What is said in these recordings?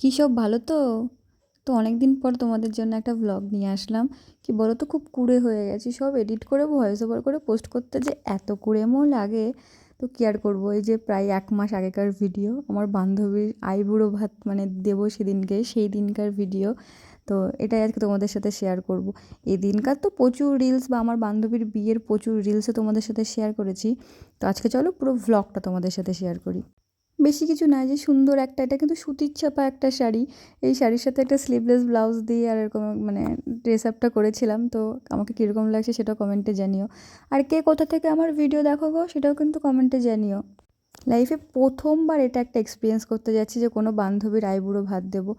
কী সব ভালো তো? তো অনেক দিন পর তোমাদের জন্য একটা ভ্লগ নিয়ে আসলাম। কি বলো তো খুব কুড়ে হয়ে গেছি। সব এডিট করে ভয়েস ওভার করে পোস্ট করতে যে এত কুড়েমো লাগে। তো কী আর করব? এই যে প্রায় এক মাস আগেকার ভিডিও আমার বান্ধবীর আইবুড়ো ভাত মানে দেবো সেদিনকে, সেই দিনকার ভিডিও তো এটাই আজকে তোমাদের সাথে শেয়ার করব। এই দিনকার তো প্রচুর রিলস বা আমার বান্ধবীর বিয়ের প্রচুর রিলসও তোমাদের সাথে শেয়ার করেছি। তো আজকে চলো পুরো ভ্লগটা তোমাদের সাথে শেয়ার করি। বেশি কিছু না যে সুন্দর একটা, এটা কিন্তু সুতির ছাপা একটা শাড়ি। এই শাড়ির সাথে একটা স্লিভলেস ব্লাউজ দিয়ে আর এরকম মানে ড্রেস আপটা করেছিলাম, তো আমাকে কীরকম লাগছে সেটাও কমেন্টে জানিও। আর কে কোথা থেকে আমার ভিডিও দেখো গো, সেটাও কিন্তু কমেন্টে জানিও। লাইফে প্রথমবার এটা একটা এক্সপিরিয়েন্স করতে যাচ্ছি যে কোনো বান্ধবীর আইবুড়ো ভাত দেবো।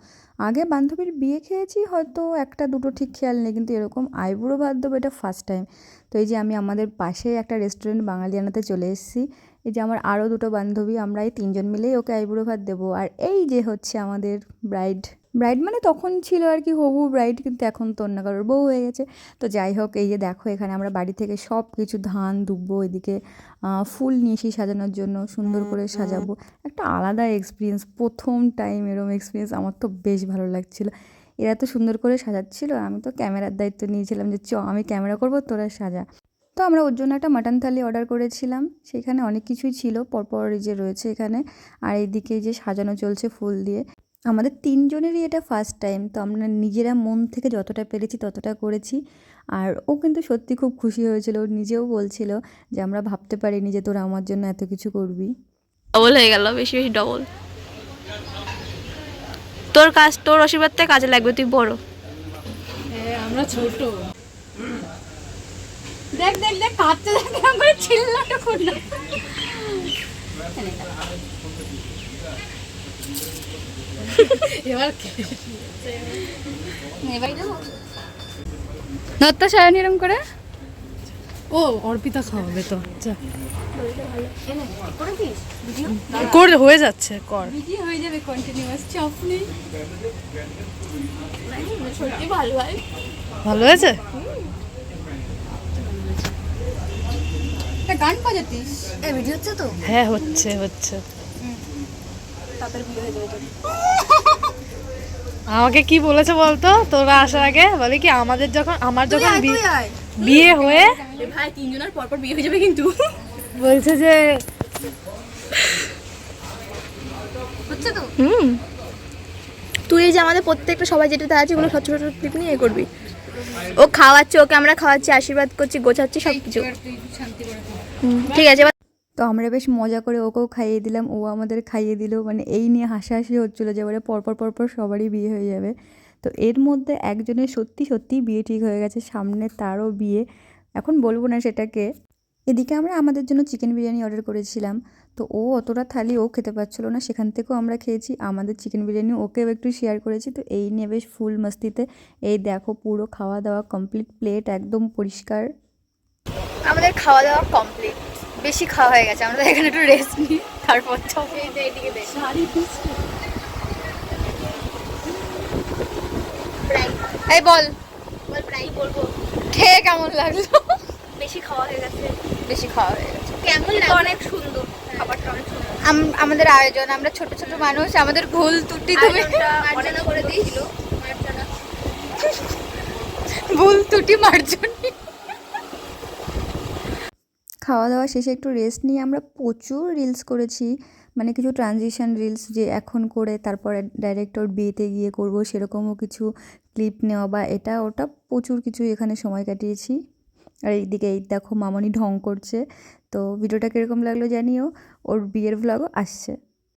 আগে বান্ধবীর বিয়ে খেয়েছি, হয়তো একটা দুটো ঠিক খেয়াল নেই, কিন্তু এরকম আইবুড়ো ভাত দেবো এটা ফার্স্ট টাইম তো এই যে আমি আমাদের পাশে একটা রেস্টুরেন্ট বাঙালিয়ানাতে চলে এসেছি। এই যে আমার আরও দুটো বান্ধবী আমরা এই তিনজন মিলেই ওকে আইবুড়ো ভাত দেবো। আর এই যে হচ্ছে আমাদের ব্রাইড ব্রাইড মানে তখন ছিল আর কি হবু ব্রাইড কিন্তু এখন তো অন্য কারোর বউ হয়ে গেছে। তো যাই হোক এই যে দেখো এখানে আমরা বাড়ি থেকে সব কিছু ধান দুব্বো এদিকে ফুল নিয়ে এসি সাজানোর জন্য সুন্দর করে সাজাবো। একটা আলাদা এক্সপিরিয়েন্স প্রথম টাইম এরম এক্সপিরিয়েন্স আমার তো বেশ ভালো লাগছিল। এরা তো সুন্দর করে সাজাচ্ছিল আমি তো ক্যামেরার দায়িত্ব নিয়েছিলাম যে চ আমি ক্যামেরা করব তোরা সাজা। তো আমরা ওর জন্য একটা মাটন থালি অর্ডার করেছিলাম সেখানে অনেক কিছুই ছিল পরপর এই যে রয়েছে এখানে। আর এইদিকে যে সাজানো চলছে ফুল দিয়ে। আমাদের তিনজনেরই এটা ফার্স্ট টাইম তো আমরা নিজেরা মন থেকে যতটা পেরেছি ততটা করেছি। আর ও কিন্তু সত্যি খুব খুশি হয়েছিল ও নিজেও বলছিল যে আমরা ভাবতে পারিনি যে তোরা আমার জন্য এত কিছু করবি। ডবল হয়ে গেল বেশি বেশি ডবল তোর কাজ তোর আশীর্বাদ থেকে কাজে লাগবে তুই বড়। হ্যাঁ আমরা ছোট। দেখ দেখ দেখ কাঁদতে দেখ কেমন করে করল দেবো নত্তা সায়ন এরম করে? ও অর্পিতা খাওয়াবে তো যা। করে হয়ে যাচ্ছে কর। হয়ে যাবে কন্টিনিউয়াস চাপ নেই। সত্যি ভালো হয়। ভালো হয়েছে? গান বাজাতিস। এই ভিডিও হচ্ছে তো? হ্যাঁ হচ্ছে হচ্ছে। বিয়ে হয়ে যাবে। আমাকে কি বলেছে বলতো? তোরা আসার আগে বলে কি আমাদের যখন আমার যখন বিয়ে হয়ে ভাই তিনজনের পর পর বিয়ে হয়ে যাবে কিন্তু। বলছে যে হচ্ছে তো? হুম। তুই যে আমাদের প্রত্যেকটা সবাই যেটাতে আছে ওগুলো ছোট ছোট ক্লিপ নিয়ে করবি। ও খাওয়াচ্ছে ওকে আমরা খাওয়াচ্ছি আশীর্বাদ করছি গোছাচ্ছি সব কিছু ঠিক আছে তো আমরা বেশ মজা করে ওকেও খাইয়ে দিলাম, ও আমাদের খাইয়ে দিল মানে এই নিয়ে হাসাহাসি হচ্ছিল যে এবারে পরপর পরপর সবারই বিয়ে হয়ে যাবে। তো এর মধ্যে একজনের সত্যি সত্যি বিয়ে ঠিক হয়ে গেছে, সামনে তারও বিয়ে। এখন বলব না সেটাকে। এদিকে আমরা আমাদের জন্য চিকেন বিরিয়ানি অর্ডার করেছিলাম, তো ও অতটা থালি ও খেতে পারছিলো না, সেখান থেকেও আমরা খেয়েছি, আমাদের চিকেন বিরিয়ানি ওকেও একটু শেয়ার করেছি, তো এই নিয়ে বেশ ফুল মস্তিতে। এই দেখো পুরো খাওয়া দাওয়া কমপ্লিট প্লেট একদম পরিষ্কার। আমাদের খাওয়া দাওয়া কমপ্লিট বেশি খাওয়া হয়ে গেছে আমরা এখানে একটু রেস্ট নিই তারপর এই বল। খেয়ে কেমন লাগল? বেশি খাওয়া হয়ে গেছে। বেশি খাওয়া হয়ে গেছে। কেমন অনেক সুন্দর। খাবারটা অনেক সুন্দর। আমাদের আয়োজন আমরা ছোট ছোট মানুষ আমাদের ভুল ত্রুটি তুমি মার্জনা করে দিয়েছিল ভুল ত্রুটি মার্জনী। খাওয়া দাওয়া শেষে একটু রেস্ট নিয়ে আমরা প্রচুর রিলস করেছি। মানে কিছু ট্রানজিশন রিলস যে এখন করে তারপরে ডাইরেক্ট ওর বিয়েতে গিয়ে করব সেরকমও কিছু ক্লিপ নেওয়া বা এটা ওটা প্রচুর কিছু এখানে সময় কাটিয়েছি। আর এইদিকে এই দেখো মামনি ঢং করছে। তো ভিডিওটা কীরকম লাগল জানিও। ওর বিয়ের ভ্লগও আসছে।